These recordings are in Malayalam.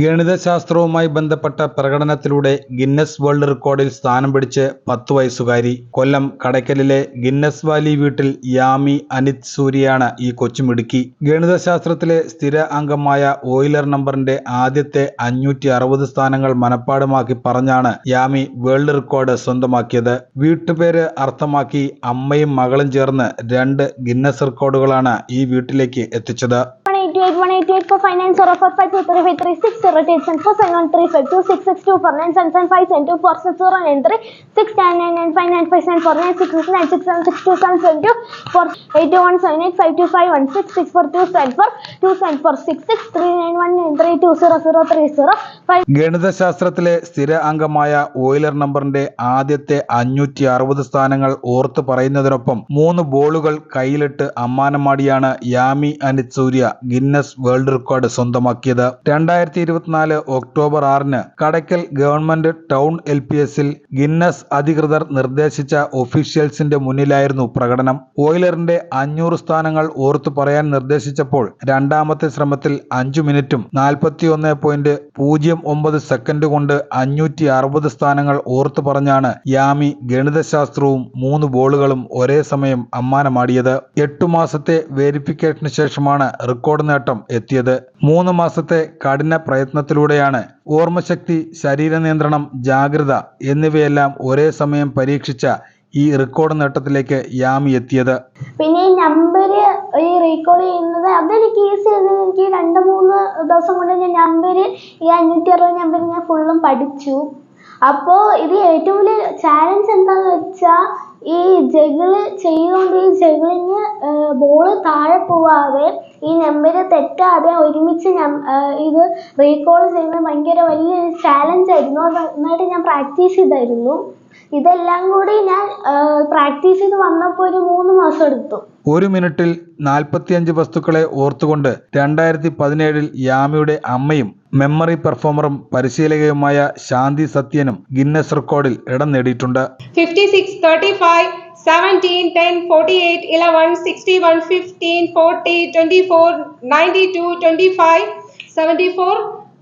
ഗണിതശാസ്ത്രവുമായി ബന്ധപ്പെട്ട പ്രകടനത്തിലൂടെ ഗിന്നസ് വേൾഡ് റെക്കോർഡിൽ സ്ഥാനം പിടിച്ച് പത്ത് വയസ്സുകാരി. കൊല്ലം കടയ്ക്കലിലെ ഗിന്നസ് വാലി വീട്ടിൽ യാമി അനിത് സൂര്യയാണ് ഈ കൊച്ചുമിടുക്കി ഗണിതശാസ്ത്രത്തിലെ സ്ഥിര അംഗമായ ഓയിലർ നമ്പറിന്റെ ആദ്യത്തെ അഞ്ഞൂറ്റി അറുപത് സ്ഥാനങ്ങൾ മനപ്പാടുമാക്കി പറഞ്ഞാണ് യാമി വേൾഡ് റെക്കോർഡ് സ്വന്തമാക്കിയത്. വീട്ടുപേര് അർത്ഥമാക്കി അമ്മയും മകളും ചേർന്ന് രണ്ട് ഗിന്നസ് റെക്കോർഡുകളാണ് ഈ വീട്ടിലേക്ക് എത്തിച്ചത്. 188, 188 for finance, 0 for 5, 2, 3, 5, 3, 6, 0, 8, 7, 4, 7, 1, 3, 5, 2, 6, 6, 2, 4, 9, 7, 7, 5, 7, 2, 4, 6, 0, 9, 3, 6, 9, 9, 9, 5, 9, 5, 7, 4, 9, 6, 6, 9, 6, 7, 6, 2, 7, 7, 2, 4, 8, 2, 1, 7, 8, 5, 2, 5, 1, 6, 6, 4, 2, 7, 4, 2, 7, 4, 6, 6, 3, 9, 1, 9, 3, 2, 0, 0, 3, 0, 5, ഗണിതശാസ്ത്രത്തിലെ സ്ഥിര അംഗമായ ഓയിലർ നമ്പറിന്റെ ആദ്യത്തെ അഞ്ഞൂറ്റി അറുപത് സ്ഥാനങ്ങൾ ഓർത്തു പറയുന്നതിനൊപ്പം മൂന്ന് ബോളുകൾ കയ്യിലിട്ട് അമ്മാനമാടിയാണ് Yami Anith Surya Guinness world record സ്വന്തമാക്കിയത്. രണ്ടായിരത്തി ഇരുപത്തിനാല് ഒക്ടോബർ ആറിന് Kadakkal government town L P എസിൽ ഗിന്നസ് അധികൃതർ നിർദ്ദേശിച്ച ഒഫീഷ്യൽസിന്റെ മുന്നിലായിരുന്നു പ്രകടനം. ഓയിലറിന്റെ അഞ്ഞൂറ് സ്ഥാനങ്ങൾ ഓർത്തു പറയാൻ നിർദ്ദേശിച്ചപ്പോൾ രണ്ടാമത്തെ ശ്രമത്തിൽ അഞ്ചു മിനിറ്റും നാൽപ്പത്തിയൊന്ന് പോയിന്റ് പൂജ്യം ഒമ്പത് സെക്കൻഡ് കൊണ്ട് അഞ്ഞൂറ്റി അറുപത് സ്ഥാനങ്ങൾ ഓർത്തു പറഞ്ഞാണ് യാമി ഗണിതശാസ്ത്രവും മൂന്ന് ബോളുകളും ഒരേ സമയം അമ്മാനമാടിയത്. എട്ടു മാസത്തെ വെരിഫിക്കേഷന് ശേഷമാണ് റെക്കോർഡ് നേട്ടം എത്തിയത്. മൂന്ന് മാസത്തെ കഠിന പ്രയത്നത്തിലൂടെയാണ് ഓർമ്മശക്തി ശരീര നിയന്ത്രണം ജാഗ്രത എന്നിവയെല്ലാം ഒരേ സമയം പരീക്ഷിച്ച ഈ റെക്കോർഡ് നേട്ടത്തിലേക്ക് യാമി എത്തിയത്. പിന്നെ ഈ നമ്പർ ഈ റീകോൾ ചെയ്യുന്നത് അതെനിക്ക് ഈസി ആയിരുന്നു. എനിക്ക് രണ്ട് മൂന്ന് ദിവസം കൊണ്ട് ഞാൻ നമ്പർ ഈ അഞ്ഞൂറ്റി അറുപത് നമ്പർ ഞാൻ ഫുള്ളും പഠിച്ചു. അപ്പോൾ ഇത് ഏറ്റവും വലിയ ചാലഞ്ച് എന്താണെന്ന് വെച്ചാൽ ഈ ജഗിൾ ചെയ്തുകൊണ്ട് ഈ ജഗിളിന് ബോൾ താഴെ പോവാതെ ഈ നമ്പർ തെറ്റാതെ ഒരുമിച്ച് ഇത് റീകോൾ ചെയ്യുന്നത് ഭയങ്കര വലിയൊരു ചാലഞ്ച് ആയിരുന്നു. അത് നന്നായിട്ട് ഞാൻ പ്രാക്ടീസ് ചെയ്തായിരുന്നു. ഇതെല്ലാം കൂടി ഞാൻ പ്രാക്ടീസ് ചെയ്ത് വന്നപ്പോൾ ഒരു മൂന്ന് മാസം എടുത്തു. ഒരു മിനിറ്റിൽ നാൽപ്പത്തിയഞ്ച് വസ്തുക്കളെ ഓർത്തുകൊണ്ട് രണ്ടായിരത്തി പതിനേഴിൽ യാമിയുടെ അമ്മയും മെമ്മറി പെർഫോമറും പരിശീലകയുമായ ശാന്തി സത്യനും ഗിന്നസ് റെക്കോർഡിൽ ഇടം നേടിയിട്ടുണ്ട്. 56, 35, 17, 10, 48, 11, 61, 15, 40, 24, 92, 25, 74,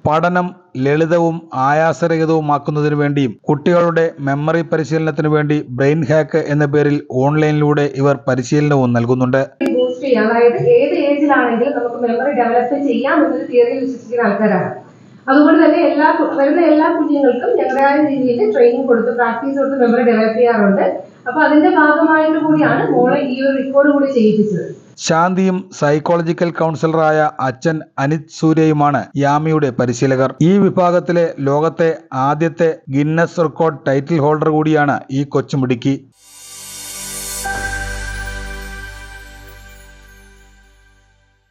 പഠനം ലളിതവും ആയാസരഹിതവുമാക്കുന്നതിനു വേണ്ടിയും കുട്ടികളുടെ മെമ്മറി പരിശീലനത്തിനു വേണ്ടി ബ്രെയിൻ ഹാക്ക് എന്ന പേരിൽ ഓൺലൈനിലൂടെ ഇവർ പരിശീലനവും നൽകുന്നുണ്ട്. അതായത് ഏത് ഏജിലാണെങ്കിലും നമുക്ക് മെമ്മറി ഡെവലപ്പ് ചെയ്യാം എന്നൊരു തിയറിയിൽ വിശ്വസിക്കുന്ന ആൾക്കാരാണ്. അതുകൊണ്ട് തന്നെ എല്ലാ വരുന്ന എല്ലാ കുഞ്ഞുങ്ങൾക്കും ഞങ്ങളുടേതായ രീതിയിൽ ട്രെയിനിങ് കൊടുത്ത് പ്രാക്ടീസ് കൊടുത്ത് മെമ്മറി ഡെവലപ്പ് ചെയ്യാറുണ്ട്. അപ്പൊ അതിന്റെ ഭാഗമായിട്ട് കൂടിയാണ് മോളെ ഈ ഒരു റെക്കോർഡ് കൂടി ചെയ്യിപ്പിച്ചത്. ശാന്തിയും സൈക്കോളജിക്കൽ കൗൺസിലറായ അച്ഛൻ അനിത് സൂര്യയുമാണ് യാമിയുടെ പരിശീലകർ. ഈ വിഭാഗത്തിലെ ലോകത്തെ ആദ്യത്തെ ഗിന്നസ് റെക്കോർഡ് ടൈറ്റിൽ ഹോൾഡർ കൂടിയാണ് ഈ കൊച്ചുമിടുക്കി.